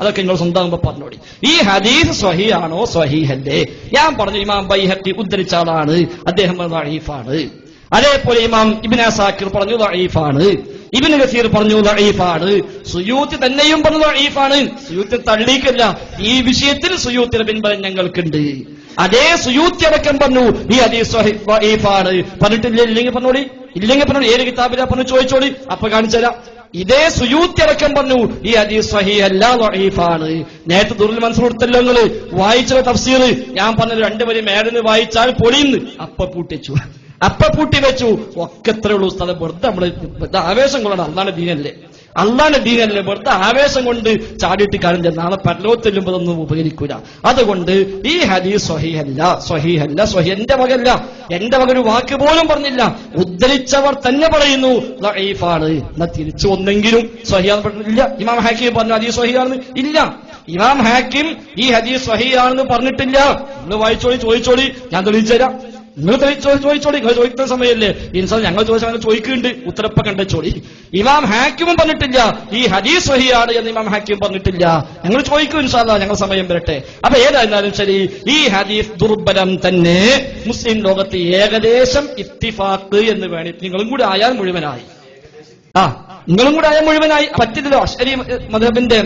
അതൊക്കെ നിങ്ങൾ സ്വന്തമാകുമ്പോ പറഞ്ഞോടി. ഈ ഹദീസ് സ്വഹിയാണോ സ്വഹീഹല്ലേ. ഞാൻ പറഞ്ഞു ഇമാം ബൈഹക്കി ഉദ്ധരിച്ച ആളാണ്. അദ്ദേഹം ആണ് അതേപോലെ ഇമാം ഇബിൻ സാക്കിർ പറഞ്ഞു ആണ് ഇബിൻ ഗസീർ പറഞ്ഞു ആണ് സുയൂത്തി തന്നെയും പറഞ്ഞു ആണ് സുയൂത്തി തള്ളിക്കല്ല ഈ വിഷയത്തിൽ സുയൂത്തിന്റെ പിൻബലം ഞങ്ങൾക്കുണ്ട്. അതേ സുയൂത്തി അടക്കം പറഞ്ഞു ഈ ഹദീസ് ദഈഫാണ് പറഞ്ഞിട്ടില്ല? ഇല്ലെങ്കിൽ പറഞ്ഞോളി ഇല്ലെങ്കിൽ പറഞ്ഞോളി ഏത് കിതാബിലാ പറഞ്ഞു ചോദിച്ചോളി അപ്പൊ കാണിച്ചുതരാം. ഇതേ സുയൂത്തി അടക്കം പറഞ്ഞു. ഈ ഹദീസ് സഹി അല്ല ദഈഫാണ് നേരത്തെ ദുർൽ മനസ്സിൽ കൊടുത്തല്ലോ നിങ്ങൾ. വായിച്ച തഫ്സീർ. ഞാൻ പറഞ്ഞത് രണ്ടുപേരും മേടന്ന് വായിച്ചാൽ പൊളിയുന്നു. അപ്പൊ പൂട്ടിച്ചു അപ്പൊ പൂട്ടി വെച്ചു. ഒക്കെ എത്രയുള്ളൂ സ്ഥലം വെറുതെ നമ്മൾ ആവേശം കൊള്ളണം. അതാണ് ദീനല്ലേ. അള്ളാന്റെ ദീനല്ലേ വെറുതെ ആവേശം കൊണ്ട് ചാടിയിട്ട് കാര്യം നാളെ പരലോകത്ത് ചെല്ലുമ്പോൾ ഒന്നും ഉപകരിക്കൂല. അതുകൊണ്ട് ഈ ഹദീസ് സ്വഹിഹല്ല സ്വഹിഹല്ല സ്വഹി എന്റെ മകല്ല എന്റെ മകൻ ഒരു വാക്ക് പോലും പറഞ്ഞില്ല. ഉദ്ധരിച്ചവർ തന്നെ പറയുന്നു ദഈഫാണ് എന്നാ തിരിച്ചു ഒന്നെങ്കിലും സ്വഹിയാന്ന് പറഞ്ഞില്ല ഇമാം ഹാക്കിം പറഞ്ഞു ഹദീസ് സ്വഹിയാണെന്ന് ഇല്ല. ഇമാം ഹാക്കിം ഈ ഹദീസ് സ്വഹിയാണെന്ന് പറഞ്ഞിട്ടില്ല. നിങ്ങൾ വായിച്ചോളി ചോദിച്ചോളി ഞാൻ തെളിയിച്ചു തരാം നിങ്ങൾ ചോദിച്ചോളി ചോദിക്കുന്ന സമയമല്ലേ ഇൻസാൻ ഞങ്ങൾ ചോദിച്ചാൽ അങ്ങനെ ചോദിക്കുന്നുണ്ട് ഉത്തരപ്പ കണ്ട ചോളി ഇമാം ഹാക്കിമും പറഞ്ഞിട്ടില്ല. ഈ ഹദീസ് വഹിയാണ് എന്ന് ഇമാം ഹാക്കിം പറഞ്ഞിട്ടില്ല. ഞങ്ങൾ ചോദിക്കും ഇൻഷാല്ല ഞങ്ങൾ സമയം വരട്ടെ. അപ്പൊ ഏതായിരുന്നാലും ശരി ഈ ഹദീസ് ദുർബലം തന്നെ മുസ്ലിം ലോകത്ത് ഏകദേശം ഇത്തിഫാക്ക് എന്ന് വേണി നിങ്ങളും കൂടി ആയാൽ മുഴുവനായി. ആ നിങ്ങളും കൂടെ ആയാൽ മുഴുവനായി. പറ്റില്ലല്ലോ. അശ്വരി മധബിന്റെ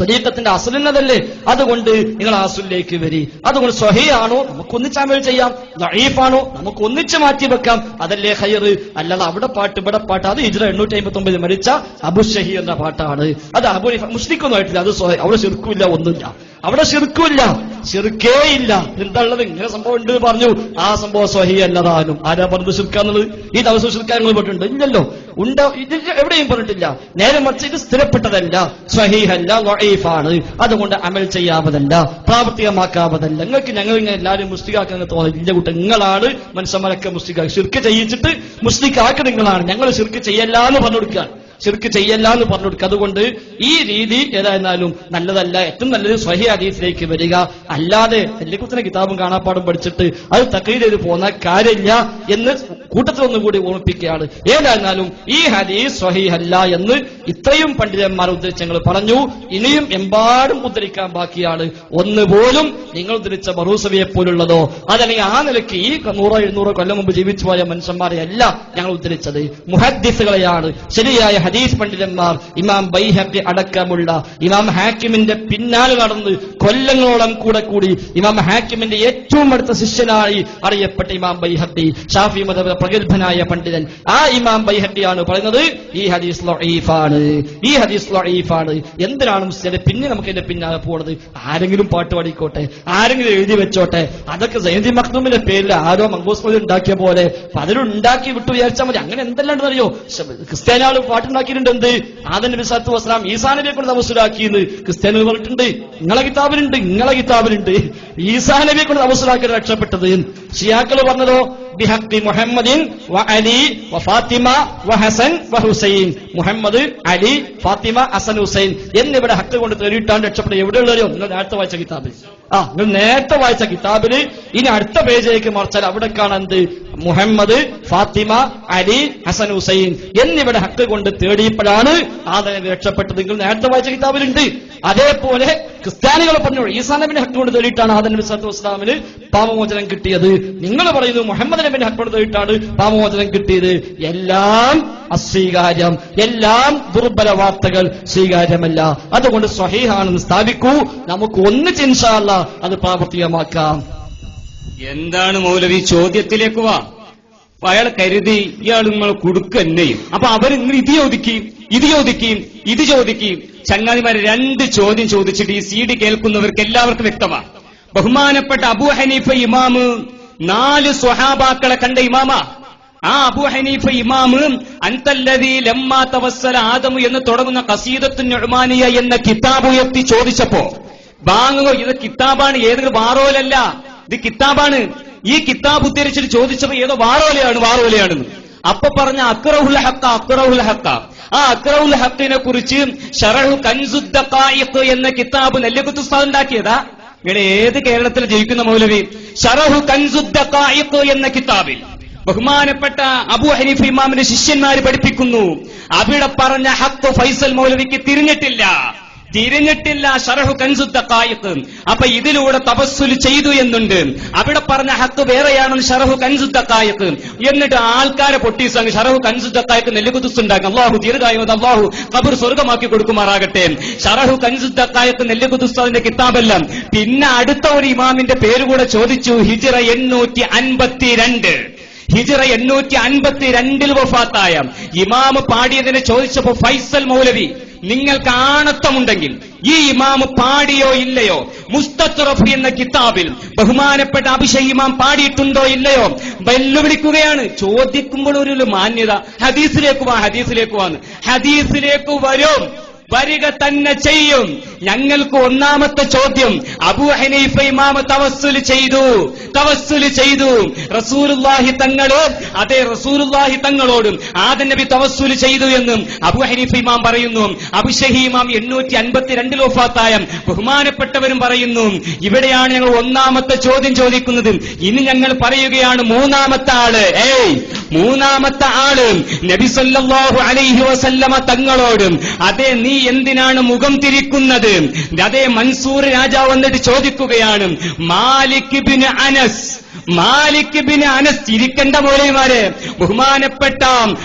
ത്വരീക്കത്തിന്റെ അസുലിനതല്ലേ? അതുകൊണ്ട് നിങ്ങൾ ആസുലിലേക്ക് വരി. അതുകൊണ്ട് സ്വഹയാണോ നമുക്ക് ഒന്നിച്ച് അമൽ ചെയ്യാം. നഴീഫാണോ നമുക്ക് ഒന്നിച്ച് മാറ്റി വെക്കാം. അതല്ലേ ഹയർ അല്ലാതെ അവിടെ പാട്ട് ഇവിടെ പാട്ട്. അത് ഇജ്ര എണ്ണൂറ്റി അമ്പത്തി ഒമ്പതിൽ മരിച്ച അബു ഷഹി എന്ന പാട്ടാണ്. അത് അബു മുസ്ലിക്കൊന്നും ആയിട്ടില്ല. അത് അവിടെ ശിർക്കുമില്ല ഒന്നുമില്ല. അവിടെ ശിർക്കുമില്ല. ശിർക്കേ ഇല്ല എന്താണുള്ളത് ഇങ്ങനെ സംഭവം ഉണ്ട് പറഞ്ഞു. ആ സംഭവം സ്വഹി അല്ലതാനും ആരാ പറഞ്ഞത് ശിർക്കാന്നുള്ളത് ഈ ദിവസം ശിർക്കാങ്ങൾ പറഞ്ഞിട്ടുണ്ട് ഇല്ലല്ലോ. ഉണ്ട? ഇതിൽ എവിടെയും പറഞ്ഞിട്ടില്ല. നേരെ മറിച്ച് ഇത് സ്ഥിരപ്പെട്ടതല്ല. സ്വഹീഹല്ല വഈഫാണ്. അതുകൊണ്ട് അമൽ ചെയ്യാവതല്ല. പ്രാവർത്തികമാക്കാവതല്ല. നിങ്ങൾക്ക് ഞങ്ങൾ ഇങ്ങനെ എല്ലാവരും മുസ്ലിക്കാക്കാൻ തോന്നുന്നത് ഇല്ല കൂട്ടം നിങ്ങളാണ് മനുഷ്യന്മാരൊക്കെ മുസ്ലിക്കാ ശിർക്ക് ചെയ്യിച്ചിട്ട് മുസ്ലിക്കാക്ക് നിങ്ങളാണ്. ഞങ്ങൾ ശിർക്ക് ചെയ്യല്ല എന്ന് പറഞ്ഞു കൊടുക്കുക ശിർക്ക് ചെയ്യല്ല എന്ന് പറഞ്ഞു കൊടുക്കുക അതുകൊണ്ട് ഈ രീതി ഏതായിരുന്നാലും നല്ലതല്ല. ഏറ്റവും നല്ലത് സ്വഹി ഹദീസിലേക്ക് വരിക. അല്ലാതെ എല്ലിക്കുത്തിനെ കിതാബും കാണാപ്പാടും പഠിച്ചിട്ട് അത് തക്കീൽ ചെയ്ത് പോകുന്ന കാര്യമില്ല എന്ന് കൂട്ടത്തിൽ ഒന്നുകൂടി ഓർമ്മിപ്പിക്കുകയാണ്. ഏതായിരുന്നാലും ഈ ഹദീസ് അല്ല എന്ന് ഇത്രയും പണ്ഡിതന്മാർ ഉദ്ധരിച്ച് ഞങ്ങൾ പറഞ്ഞു. ഇനിയും എമ്പാടും ഉദ്ധരിക്കാൻ ബാക്കിയാണ്. ഒന്ന് പോലും നിങ്ങൾ ഉദ്ധരിച്ച ബറൂസവിയെ പോലുള്ളതോ അതല്ലെങ്കിൽ ആ നിലയ്ക്ക് ഈ നൂറോ എഴുന്നൂറോ കൊല്ലം മുമ്പ് ജീവിച്ചു പോയ മനുഷ്യന്മാരെ അല്ല ഞങ്ങൾ ഉദ്ധരിച്ചത്. മുഹദ്ദിസുകളെയാണ്. ശരിയായ ഹദീസ് പണ്ഡിതന്മാർ ഇമാം ബൈഹബി അടക്കമുള്ള ഇമാം ഹാക്കിമിന്റെ പിന്നാലെ നടന്ന് കൊല്ലങ്ങളോളം കൂടെ കൂടി ഇമാം ഹാക്കിമിന്റെ ഏറ്റവും അടുത്ത ശിഷ്യനായി അറിയപ്പെട്ട ഇമാം ബൈഹബി ഷാഫി മത പ്രഗത്ഭനായ പണ്ഡിതൻ. ആ ഇമാം ബൈഹബിയാണ് പറയുന്നത് ഈ ഹദീസ് ലഈഫാണ് ഈ ഹദീസ് ലഈഫാണ്. എന്തിനാണ് മുസ്ലിം പിന്നെ നമുക്ക് എന്റെ പിന്നാലെ പോണത്? ആരെങ്കിലും പാട്ട് പാടിക്കോട്ടെ ആരെങ്കിലും എഴുതി വെച്ചോട്ടെ. അതൊക്കെ സൈദി മഖ്ദൂമിന്റെ പേരിൽ ആരോ മംഗോസ് ഉണ്ടാക്കിയ പോലെ പലരും ഉണ്ടാക്കി വിട്ടു വിചാരിച്ചാൽ മതി. അങ്ങനെ എന്തെല്ലാം അറിയോ ക്രിസ്ത്യാനികൾ പാട്ടുണ്ടാക്കിയിട്ടുണ്ട് എന്ത് ആദൻ നബി വസ്ലാം ഈസാ നബിയെ കൊണ്ട് തമസുലാക്കിയെന്ന് ക്രിസ്ത്യാനികൾ പറഞ്ഞിട്ടുണ്ട്. നിങ്ങളെ കിതാബിലുണ്ട് നിങ്ങളെ കിതാബിലുണ്ട്. ഈസാ നബിയെ കൊണ്ട് തമസുലാക്കി രക്ഷപ്പെട്ടത് ഷിയാക്കൾ പറഞ്ഞതോ? ബിഹക്കി മുഹമ്മദിൻ വ അലി വ ഫാത്തിമ വ ഹസൻ വ ഹുസൈൻ. മുഹമ്മദ് അലി ഫാത്തിമ ഹസൻ ഹുസൈൻ എന്നിവിടെ ഹക്ക് കൊണ്ട് തേടിയിട്ടാണ് രക്ഷപ്പെട്ടത്. എവിടെയുള്ളവരോ? നിങ്ങൾ നേരത്തെ വായിച്ച കിതാബിൽ. ആ നിങ്ങൾ നേരത്തെ വായിച്ച കിതാബിൽ ഇനി അടുത്ത പേജിലേക്ക് മറിച്ചാൽ അവിടെ കാണാൻ മുഹമ്മദ് ഫാത്തിമ അലി ഹസൻ ഹുസൈൻ എന്നിവരുടെ ഹക്ക് കൊണ്ട് തേടിയപ്പോഴാണ് ആദരവ് രക്ഷപ്പെട്ടത്. നിങ്ങൾ നേരത്തെ വായിച്ച കിതാബിലുണ്ട്. അതേപോലെ ക്രിസ്ത്യാനികൾ പറഞ്ഞു ഈസാ നബിന്റെ ഹക്ക് കൊണ്ട് തേടിയിട്ടാണ് ആദം നബി സത്തു വസ്ലാമിന് പാപമോചനം കിട്ടിയത്. നിങ്ങൾ പറയുന്നു മുഹമ്മദ് നബിന്റെ ഹക്ക് കൊണ്ട് തേടിയിട്ടാണ് പാപമോചനം കിട്ടിയത്. എല്ലാം അസ്വീകാര്യം എല്ലാം ദുർബല വാർത്തകൾ സ്വീകാര്യമല്ല. അതുകൊണ്ട് സ്വഹീഹാണെന്ന് സ്ഥാപിക്കൂ. നമുക്ക് ഒന്നിച്ച് ഇൻഷാല്ല അത് പ്രാവർത്തികമാക്കാം. എന്താണ് മൗലവി? ചോദ്യത്തിലേക്ക് വാ. അയാൾ കരുതി ഇയാൾ നിങ്ങൾ കൊടുക്കന്നെയും. അപ്പൊ അവർ നിങ്ങൾ ഇത് ചോദിക്കുകയും ഇത് ചോദിക്കുകയും ഇത് ചോദിക്കുകയും ചങ്ങാതിമാരെ രണ്ട് ചോദ്യം ചോദിച്ചിട്ട് ഈ സി ഡി കേൾക്കുന്നവർക്ക് എല്ലാവർക്കും വ്യക്തമാ. ബഹുമാനപ്പെട്ട അബു ഹനീഫ ഇമാമ് നാല് സ്വഹാബാക്കളെ കണ്ട ഇമാമ. ആ അബു ഹനീഫ ഇമാമ് അൻതല്ലതി ലമ്മാ തവസ്സല ആദമു എന്ന് തുടങ്ങുന്ന കസീദത്തു നുഅ്മാനിയ എന്ന കിതാബ് ഉയർത്തി ചോദിച്ചപ്പോ വാങ്ങുക ഇത് കിതാബാണ് ഏതെങ്കിലും വാറോലല്ല. ഇത് കിതാബാണ്. ഈ കിതാബ് ഉദ്ധരിച്ചിട്ട് ചോദിച്ചപ്പോ ഏതോ വാറോലയാണ് വാറോലയാണെന്ന്. അപ്പൊ പറഞ്ഞ അക്രഹുൽ ഹക്ക അക്രഹുൽ ഹക്ക. ആ അക്രഹുൽ ഹക്കിനെ കുറിച്ച് കൻസുദ്ദഖായിഖ് എന്ന കിതാബ് നെല്ലിക്കുത്ത് ഉസ്താദ് ഉണ്ടാക്കിയതാ. ഇവിടെ ഏത് കേരളത്തിൽ ജയിക്കുന്ന മൗലവി? ഷറഹു കൻസുദ്ദഖായിഖ് എന്ന കിതാബിൽ. ബഹുമാനപ്പെട്ട അബു ഹനീഫ് ഇമാമിന്റെ ശിഷ്യന്മാര് പഠിപ്പിക്കുന്നു. അവിടെ പറഞ്ഞ ഹക്ക് ഫൈസൽ മൗലവിക്ക് തിരിഞ്ഞിട്ടില്ല. തിരിഞ്ഞിട്ടില്ല ഷറഹു കൻസുദ്ദക്കായിക്ക് അപ്പൊ ഇതിലൂടെ തപസ്സുൽ ചെയ്തു എന്നുണ്ട്. അവിടെ പറഞ്ഞ ഹക്ക് വേറെയാണെന്ന് ഷറഹു കൻസുദ്ദക്കായിക്ക് എന്നിട്ട് ആൾക്കാരെ പൊട്ടീസ് ഷറഹു കൻസുദ്ദക്കായിക്ക് നെല്ലുകുത്തുണ്ടാക്കും അള്ളാഹു ദീർഘായുമത് അള്ളാഹു കബർ സ്വർഗമാക്കി കൊടുക്കുമാറാകട്ടെ. ഷറഹു കൻസുത്തക്കായിക്ക് നെല്ലുകുതുസ് അതിന്റെ കിതാബല്ല. പിന്നെ അടുത്ത ഒരു ഇമാമിന്റെ പേര് കൂടെ ചോദിച്ചു ഹിജിറ എണ്ണൂറ്റി അൻപത്തിരണ്ട് ഹിജിറ എണ്ണൂറ്റി അൻപത്തിരണ്ടിൽ വഫാത്തായ. ഇമാമ് പാടിയതിനെ ചോദിച്ചപ്പോ ഫൈസൽ മൗലവി നിങ്ങൾക്ക് ആണത്വമുണ്ടെങ്കിൽ ഈ ഇമാമ് പാടിയോ ഇല്ലയോ? മുസ്തറഫ് എന്ന കിതാബിൽ ബഹുമാനപ്പെട്ട അഭിഷേക് ഇമാം പാടിയിട്ടുണ്ടോ ഇല്ലയോ? വെല്ലുവിളിക്കുകയാണ്. ചോദിക്കുമ്പോൾ ഒരു മാന്യത. ഹദീസിലേക്ക് വാ ഹദീസിലേക്ക് വാന്ന്. ഹദീസിലേക്ക് വരും. വരിക തന്നെ ചെയ്യും. ഞങ്ങൾക്ക് ഒന്നാമത്തെ ചോദ്യം അബു ഹനീഫ ഇമാമ തവസ്സുൽ ചെയ്തു. തവസ്സുൽ ചെയ്തു. റസൂലുള്ളാഹി തങ്ങൾ അതേ റസൂലുള്ളാഹി തങ്ങളോടും ആദൻ നബി തവസ്സുൽ ചെയ്തു എന്നും അബു ഹനീഫ ഇമാം പറയുന്നു. അബുഷഹി ഇമാം എണ്ണൂറ്റി അൻപത്തിരണ്ടിൽ ഒഫാത്തായ ബഹുമാനപ്പെട്ടവരും പറയുന്നു ഇവിടെയാണ് ഞങ്ങൾ ഒന്നാമത്തെ ചോദ്യം ചോദിക്കുന്നത്. ഇനി ഞങ്ങൾ പറയുകയാണ് മൂന്നാമത്തെ ആൾ. ഏയ് മൂന്നാമത്തെ ആൾ നബി സല്ലല്ലാഹു അലൈഹി വസല്ലമ തങ്ങളോടും അതെ നീ എന്തിനാണ് മുഖം തിരിക്കുന്നത്? അതേ മൻസൂർ രാജാവ് വന്നിട്ട് ചോദിക്കുകയാണ് Malik bin Anas Malik bin Anas ഇരിക്കേണ്ട മോലിമാര് ബഹുമാനപ്പെട്ട.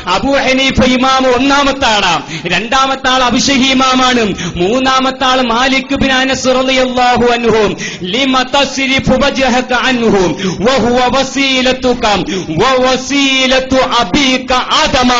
അബു ഹനീഫ ഇമാം ഒന്നാമത്തെ ആളാണ് രണ്ടാമത്തെ ആൾ അഭിഷഹി ഇമാമാണ്. മൂന്നാമത്തെ ആൾ മാലിക് ബിൻ അനസ് റളിയല്ലാഹു അൻഹു. ലിമ തസ്രിഫു വജ്ഹക അൻഹു. വഹുവ വസീലതുക വവസീലതു അബീക ആദമ.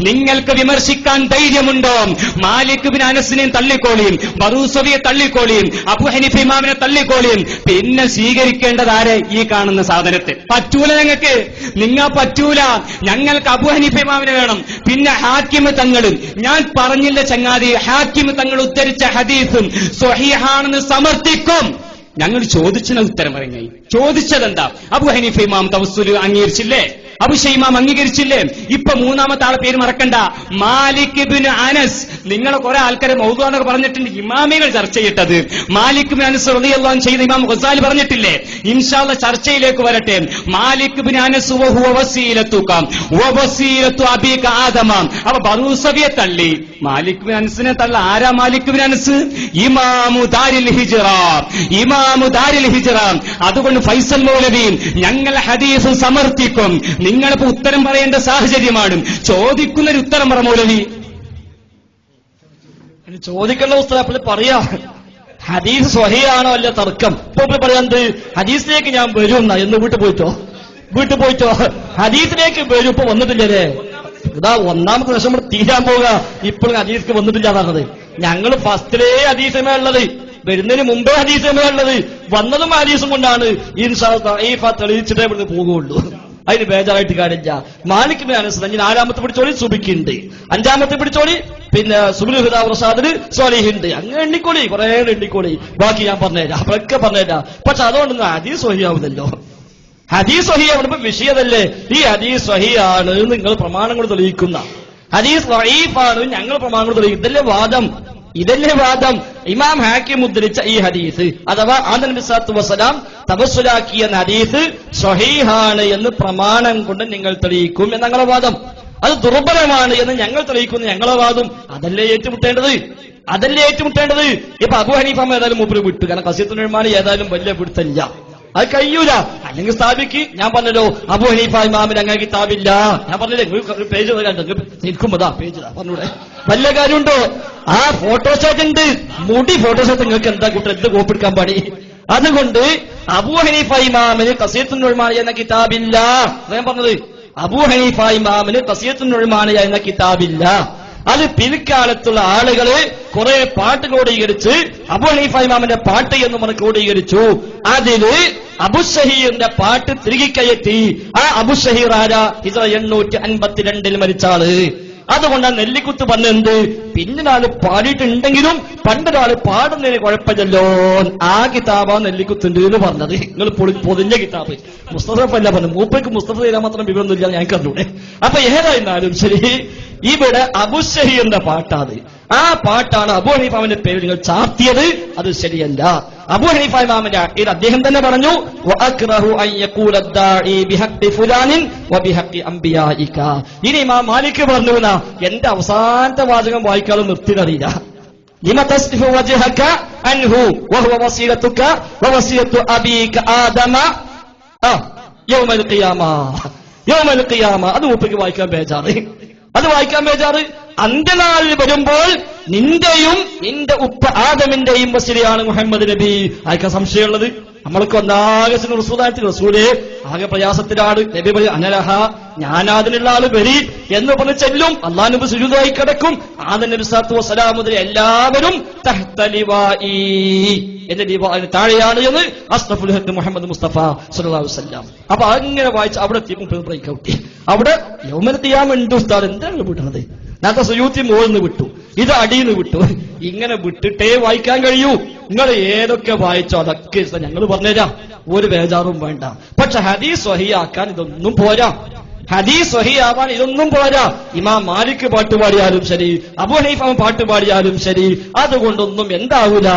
നിങ്ങൾക്ക് വിമർശിക്കാൻ ധൈര്യമുണ്ടോ? മാലിക് ബിൻ അനസിനെ തള്ളിക്കോളിയും ബറൂസവിയെ തള്ളിക്കോളിയും അബു ഹനീഫ ഇമാമിനെ തള്ളിക്കോളിയും പിന്നെ സ്വീകരിക്കേണ്ടത് ആരെ? ഈ കാണുന്ന സാധനത്തെ പറ്റൂല ഞങ്ങൾക്ക്. നിങ്ങ പറ്റൂല. ഞങ്ങൾക്ക് അബു ഹനീഫ വേണം. പിന്നെ ഹാക്കിമ് തങ്ങളും ഞാൻ പറഞ്ഞില്ല ചങ്ങാതി ഹാക്കിമ് തങ്ങൾ ഉദ്ധരിച്ച ഹദീസും സ്വഹീഹാണെന്ന് സമർത്ഥിക്കും. ഞങ്ങൾ ചോദിച്ചതിന് ഉത്തരം ഇറങ്ങി. ചോദിച്ചതെന്താ? അബു ഹനീഫ് ഇമാം തവസ്സുൽ അംഗീകരിച്ചില്ലേ? അബുഷ ഇമാം അംഗീകരിച്ചില്ലേ? ഇപ്പൊ മൂന്നാമത്തെ ആളെ പേര് മറക്കണ്ട. Malik bin Anas. നിങ്ങൾ കുറെ ആൾക്കാരെ മൗദാനർ പറഞ്ഞിട്ടുണ്ട് ഇമാമികൾ ചർച്ച ചെയ്തിട്ടത്. മാലിക് ബിൻ അനസ് റളിയല്ലാഹു ചെയ്ത ഇമാം ഗസാലി പറഞ്ഞിട്ടില്ലേ? ഇൻഷാല്ല ചർച്ചയിലേക്ക് വരട്ടെ. മാലിക് ബിൻ അനസ് ആദമ. അപ്പൊ ബറൂസവിയെ തള്ളി. മാലിക് ബിൻ അനസിനെ തള്ള ആരാ മാലിക് ബിൻ അനസ്? ഇമാമു ദാരിൽ ഹിജ്റ. ഇമാമു ദാരിൽ ഹിജ്റ. അതുകൊണ്ട് ഫൈസൽ മൗലവി ഞങ്ങൾ ഹദീസ് സമർത്ഥിക്കും. നിങ്ങളിപ്പോ ഉത്തരം പറയേണ്ട സാഹചര്യമാണ്. ചോദിക്കുന്നൊരു ഉത്തരം പറ മൗലവി. ചോദിക്കേണ്ട ഉത്തരം അപ്പോൾ പറയാ. ഹദീസ് സ്വഹിയാണോ അല്ല തർക്കം? ഇപ്പൊ പറയാന്ത് ഹദീസിലേക്ക് ഞാൻ വരും എന്നാ. എന്ന് വീട്ടിൽ പോയിട്ടോ? വീട്ടിൽ പോയിട്ടോ? ഹദീസിലേക്ക് വരും. ഇപ്പൊ വന്നിട്ടില്ലേ ഇതാ ഒന്നാമത്തെ ദിവസം ഇവിടെ തീരാൻ പോവുക. ഇപ്പോഴും ഹദീസ്ക്ക് വന്നിട്ടില്ല പറഞ്ഞത്. ഞങ്ങൾ ഫസ്റ്റിലേ ഹദീസമേ ഉള്ളത്. വരുന്നതിന് മുമ്പേ ഹദീസമേ ഉള്ളത്. വന്നതും ഹദീസും കൊണ്ടാണ്. ഈ തെളിയിച്ചിട്ടേ ഇവിടുന്ന് പോകുള്ളൂ. അതിന് ബേജാറായിട്ട് കാര്യമില്ല. മാലിക് അനുസരിച്ച് നാലാമത്തെ പിടിച്ചോളി? സുബിക്കുണ്ട്. അഞ്ചാമത്തെ പിടിച്ചോളി? പിന്നെ സുബുലുഹുദാ പ്രസാദിന് സ്വലിഹുണ്ട്. അങ്ങനെ എണ്ണിക്കോളി. കുറെ എണ്ണിക്കോളി. ബാക്കി ഞാൻ പറഞ്ഞുതരാം. അവരൊക്കെ പറഞ്ഞുതരാം. പക്ഷെ അതുകൊണ്ടൊന്നും ഹദീസ് വഹിയാവുന്നല്ലോ ഹദീസ് വഹിയാവുന്നപ്പോ വിഷയതല്ലേ? ഈ ഹദീസ് സഹിയാണ് നിങ്ങൾ പ്രമാണങ്ങൾ തെളിയിക്കുന്ന. ഹദീസ് വഹീഫാണ് ഞങ്ങൾ പ്രമാണങ്ങൾ തെളിയിക്കും ഇതല്ലേ വാദം. ഇതല്ലേ വാദം? ഇമാം ഹാക്കിം മുദ്രിച്ച ഈ ഹദീസ്. അഥവാ ആദൻ ബിസാത്തു വസ്സലാം തപസ്സുലാക്കിയ ഹദീസ് സ്വഹീഹാണ് എന്ന് പ്രമാണം കൊണ്ട് നിങ്ങൾ തെളിയിക്കും എന്നങ്ങളെ വാദം. അത് ദുർബലമാണ് എന്ന് ഞങ്ങൾ തെളിയിക്കുന്ന ഞങ്ങളെ വാദം. അതല്ലേ ഏറ്റുമുട്ടേണ്ടത്? അതല്ലേ ഏറ്റുമുട്ടേണ്ടത്? ഇപ്പൊ അബു ഹനീഫാമ ഏതായാലും മൂപ്പര് വിട്ടു. കാരണം കസീത്തുൽ നിർമ്മാണി ഏതായാലും വലിയ പിടുത്തല്ല അത് കഴിയൂല. അല്ലെങ്കിൽ സ്ഥാപിക്ക്. ഞാൻ പറഞ്ഞല്ലോ അബു ഹനീഫ ഇമാമിന് അങ്ങനെ കിതാബില്ല. ഞാൻ പറഞ്ഞില്ലേ പേജ് നിൽക്കുമ്പോതാ പേജ് പറഞ്ഞൂടെ. വല്ല കാര്യമുണ്ടോ? ആ ഫോട്ടോഷോട്ട് ഉണ്ട്. മുടി ഫോട്ടോഷോട്ട് നിങ്ങൾക്ക് എന്താ കൂട്ടർ എന്ത് കോപ്പിടിക്കാൻ പാടി അതുകൊണ്ട് അബു ഹനീഫ ഇമാമിന് കസീത്തുൽ നിർമ്മാണി എന്ന കിതാബില്ല. ഞാൻ പറഞ്ഞത്. അബു ഹനീഫ ഇമാമിന് കസീത്തുൽ നിർമ്മാണി എന്ന കിതാബില്ല. അത് പിൽക്കാലത്തുള്ള ആളുകൾ കുറെ പാട്ട് ക്രോഡീകരിച്ച് അബു ഹനീഫ ഇമാമിന്റെ പാട്ട് എന്ന് പറഞ്ഞ് ക്രോഡീകരിച്ചു. അതിൽ അബുഷഹീറിന്റെ പാട്ട് തിരികെ കയറ്റി. ആ അബുഷഹീർ ആരാ? ഹിജറ എണ്ണൂറ്റി അൻപത്തിരണ്ടിൽ മരിച്ചാൾ അതുകൊണ്ടാണ് നെല്ലിക്കുത്ത് പറഞ്ഞെന്ത് പിന്നൊരാൾ പാടിയിട്ടുണ്ടെങ്കിലും പണ്ടൊരാൾ പാടുന്നതിന് കുഴപ്പമില്ലല്ലോ. ആ കിതാബാ നെല്ലിക്കുത്തുണ്ട് എന്ന് പറഞ്ഞത്. നിങ്ങൾ പൊളി- പൊതിഞ്ഞ കിതാബ്. മുസ്തഫ അല്ല പറഞ്ഞു മൂപ്പയ്ക്ക് മുസ്തഫ തരാൻ മാത്രം വിവരമൊന്നുമില്ല ഞാൻ കണ്ടൂടെ അപ്പൊ ഏതായിരുന്നാലും ശരി ഇവിടെ അബുഷഹീറിന്റെ പാട്ടാത് ആ പാട്ടാണ് അബു ഹനീഫ ഇമാമിന്റെ പേര് നിങ്ങൾ ചാർത്തിയത് അത് ശരിയല്ല അബു ഹനീഫ ഇമാമിന്റെ ഇത് അദ്ദേഹം തന്നെ പറഞ്ഞു "വഅക്റഹു അൻ യഖൂല അദ്ദാഇ ബിഹഖ്ഖി ഫുലാനിൻ വബിഹഖ്ഖി അംബിയാഇക." ഇനി ഇമാം മാലിക് പറഞ്ഞു എന്നാ എന്റെ അവസാനത്തെ വാചകം വായിക്കാതെ നിർത്തിയതറിയില്ല لم تصرف وجهك عنه وهو وسيلتك ووسيلة أبيك آدم ആ യൗമൽ ഖിയാമ യൗമൽ ഖിയാമ അത് മൂപ്പയ്ക്ക് വായിക്കാൻ ബേജാറ് അത് വായിക്കാൻ ബേജാറ് അന്ത്യനാളിൽ വരുമ്പോൾ നിന്റെയും നിന്റെ ഉപ്പ ആദമിന്റെയും വസിലയാണ് മുഹമ്മദ് നബി. ആയിക്കാൻ സംശയമുള്ളത്? നമ്മൾക്ക് ഒന്നാകെ റസൂലായിട്ട് റസൂലെ ആകെ പ്രയാസത്തിലാണ്. നബി പറയും അനലഹ ഞാനാതിനുള്ള ആൾ വരി എന്ന് പറഞ്ഞ് ചെല്ലും. അള്ളാഹ് നബി സുജുതായി കിടക്കും. ആദ നബി സാത്തു വസ്സലാം മുതൽ എല്ലാവരും എന്റെ താഴെയാണ് എന്ന് അസ്തഫുൽ മുഹമ്മദ് മുസ്തഫ വസല്ലം. അപ്പൊ അങ്ങനെ വായിച്ച് അവിടെ ബ്രേക്ക് ഔട്ട് അവിടെ ഉണ്ട് ഉസ്താദ്. എന്താണ് വിടുന്നത്? നേരത്തെ സുയൂത്തി മുകളിൽ വിട്ടു. ഇത് അടിയിൽ നിന്ന് വിട്ടു. ഇങ്ങനെ വിട്ടിട്ടേ വായിക്കാൻ കഴിയൂ. നിങ്ങൾ ഏതൊക്കെ വായിച്ചോ അതൊക്കെ ഞങ്ങൾ പറഞ്ഞുതരാം. ഒരു ബേജാറും വേണ്ട. പക്ഷെ ഹദീസ് സ്വഹിയാക്കാൻ ഇതൊന്നും പോരാ. ഹദീസ് സ്വഹിയാവാൻ ഇതൊന്നും പോരാ. ഇമാം മാലിക് പാട്ട് പാടിയാലും ശരി അബു ഹനീഫ പാട്ട് പാടിയാലും ശരി അതുകൊണ്ടൊന്നും എന്താവൂല.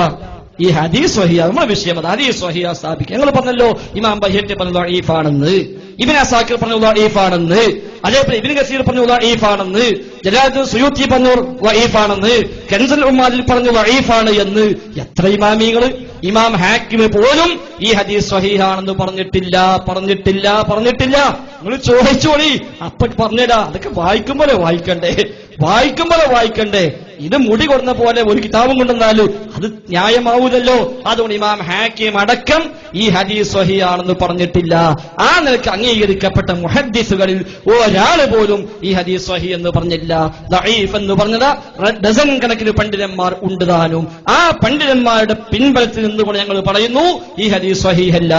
ഈ ഹദീസ് സ്വഹിയ നമ്മുടെ വിഷയം അത്. ഹദീസ് സ്വഹിയ സ്ഥാപിക്കുക. ഞങ്ങൾ പറഞ്ഞല്ലോ ഇമാം ബഹിന്റെ പറഞ്ഞത് ലഈഫാണെന്ന് ഇബിൻ അസാക്കിർ പറഞ്ഞു ലഈഫാണെന്ന് അതേപോലെ ഇബിൻ ഗസീർ പറഞ്ഞു ലഈഫാണെന്ന് ജലാലുദ്ദീൻ സുയൂത്തി പറഞ്ഞു വഈഫാണെന്ന് കൻസൽ ഉമ്മാദിൽ പറഞ്ഞു ഈഫാണ് എന്ന്. എത്ര ഇമാമികൾ ഇമാം ഹാക്കിമ് പോലും ഈ ഹദീസ് സഹീഹാണെന്ന് പറഞ്ഞിട്ടില്ല പറഞ്ഞിട്ടില്ല പറഞ്ഞിട്ടില്ല. നിങ്ങൾ ചോദിച്ചോളി. അപ്പൊ പറഞ്ഞിടാ. അതൊക്കെ വായിക്കുമ്പോലെ വായിക്കണ്ടേ. വായിക്കുമ്പോലെ വായിക്കണ്ടേ. ഇത് മുടി കൊടുന്ന പോലെ ഒരു കിതാബും കൊണ്ടുവന്നാലും അത് ന്യായമാവൂലല്ലോ. അതുകൊണ്ട് ഇമാം ഹാക്കിം അടക്കം ഈ ഹദീസ് സ്വഹിയാണെന്ന് പറഞ്ഞിട്ടില്ല. ആ നിലയ്ക്ക് അംഗീകരിക്കപ്പെട്ട മുഹദ്ദീസുകളിൽ ഒരാൾ പോലും ഈ ഹദീസ് സ്വഹി എന്ന് പറഞ്ഞില്ല. ദഈഫ് എന്ന് പറഞ്ഞത്. ഡസൻ കണക്കിന് പണ്ഡിതന്മാർ ഉണ്ട് താനും ആ പണ്ഡിതന്മാരുടെ പിൻബലത്തിൽ നിന്നുകൊണ്ട് ഞങ്ങൾ പറയുന്നു ഈ ഹദീസ് അല്ല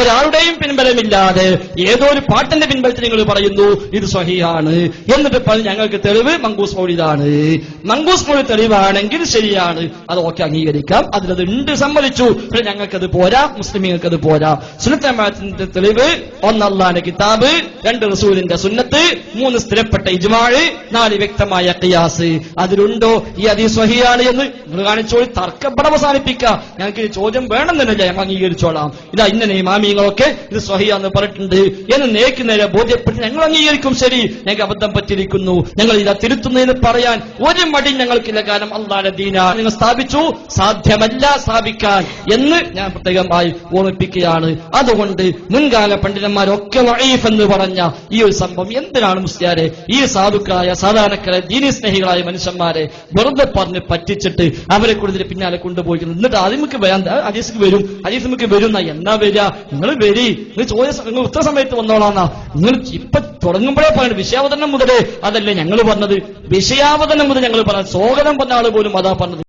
ഒരാളുടെയും പിൻബലമില്ലാതെ ഏതോ ഒരു പാട്ടിന്റെ പിൻബലത്തിൽ നിങ്ങൾ പറയുന്നു ഇത് സഹിയാണ് എന്നിട്ട് ഞങ്ങൾക്ക് തെളിവ് മങ്കൂസ് മൗലിദാണ്. മങ്കൂസ് മൗലി തെളിവാണെങ്കിൽ ശരിയാണ്. അത് ഓക്കെ അംഗീകരിക്കാം. അതിലത് ഉണ്ട് സമ്മതിച്ചു. പക്ഷെ ഞങ്ങൾക്കത് പോരാ. മുസ്ലിമീങ്ങൾക്ക് അത് പോരാ സുന്നത്തമാത്തിന്റെ തെളിവ് ഒന്നല്ലാന്റെ കിതാബ് രണ്ട് റസൂലിന്റെ സുന്നത്ത് മൂന്ന് സ്ഥിരപ്പെട്ട ഇജ്മാഴ് നാല് വ്യക്തമായ ഖിയാസ്. അതിലുണ്ടോ? ഈ അതി സ്വഹിയാണ് എന്ന് നിങ്ങൾ കാണിച്ചോളി. തർക്കപ്പെട അവസാനിപ്പിക്കുക. ഞങ്ങൾക്ക് ഈ ചോദ്യം തന്നെ ഞങ്ങൾ അംഗീകരിച്ചോളാം. ഇതാ ഇന്ന മാമിയങ്ങളൊക്കെ ഇത് സ്വഹിയാന്ന് പറഞ്ഞിട്ടുണ്ട്. എന്ന് നേക്ക് നേരെ ബോധ്യപ്പെട്ട് ഞങ്ങൾ അംഗീകരിക്കും. ശരി. ഞങ്ങൾക്ക് അബദ്ധം പറ്റിയിരിക്കുന്നു. ഞങ്ങൾ ഇതാ തിരുത്തുന്നതിന് പറയാൻ ഒരു മടി ഞങ്ങൾക്കില്ല. കാരണം അള്ളാഹുടെ ദീന നിങ്ങൾ സ്ഥാപിച്ചു. സാധ്യമല്ല സ്ഥാപിക്കാൻ എന്ന് ഞാൻ പ്രത്യേകമായി ഓർമ്മിപ്പിക്കുകയാണ്. അതുകൊണ്ട് മുൻകാല പണ്ഡിതന്മാരൊക്കെ വഴീഫ് എന്ന് പറഞ്ഞ ഈ ഒരു സംഭവം എന്തിനാണ് മുസ്ലിയാരെ? ഈ സാധുക്കളായ സാധാരണക്കാരെ ദീനി സ്നേഹികളായ മനുഷ്യന്മാരെ വെറുതെ പറഞ്ഞ് പറ്റിച്ചിട്ട് അവരെ കൂടുതൽ പിന്നാലെ കൊണ്ടുപോയി എന്നിട്ട് അതിമുക്ക് വരാൻ അജീസിക്ക് വരും. അജീസിമുക്ക് വരും എന്നാ? വരിക? നിങ്ങൾ വരി. നിങ്ങൾ ചോദ്യ നിങ്ങൾ ഉത്തര സമയത്ത് വന്നോളാന്നാ. നിങ്ങൾ ഇപ്പൊ തുടങ്ങുമ്പോഴേ പറയുന്നത് വിഷയാവതരണം മുതലേ അതല്ലേ ഞങ്ങൾ പറഞ്ഞത്. വിഷയാവതരണം മുതൽ ഞങ്ങൾ പറഞ്ഞത്. സ്വാഗതം പറഞ്ഞ ആൾ പോലും അതാ പറഞ്ഞത്.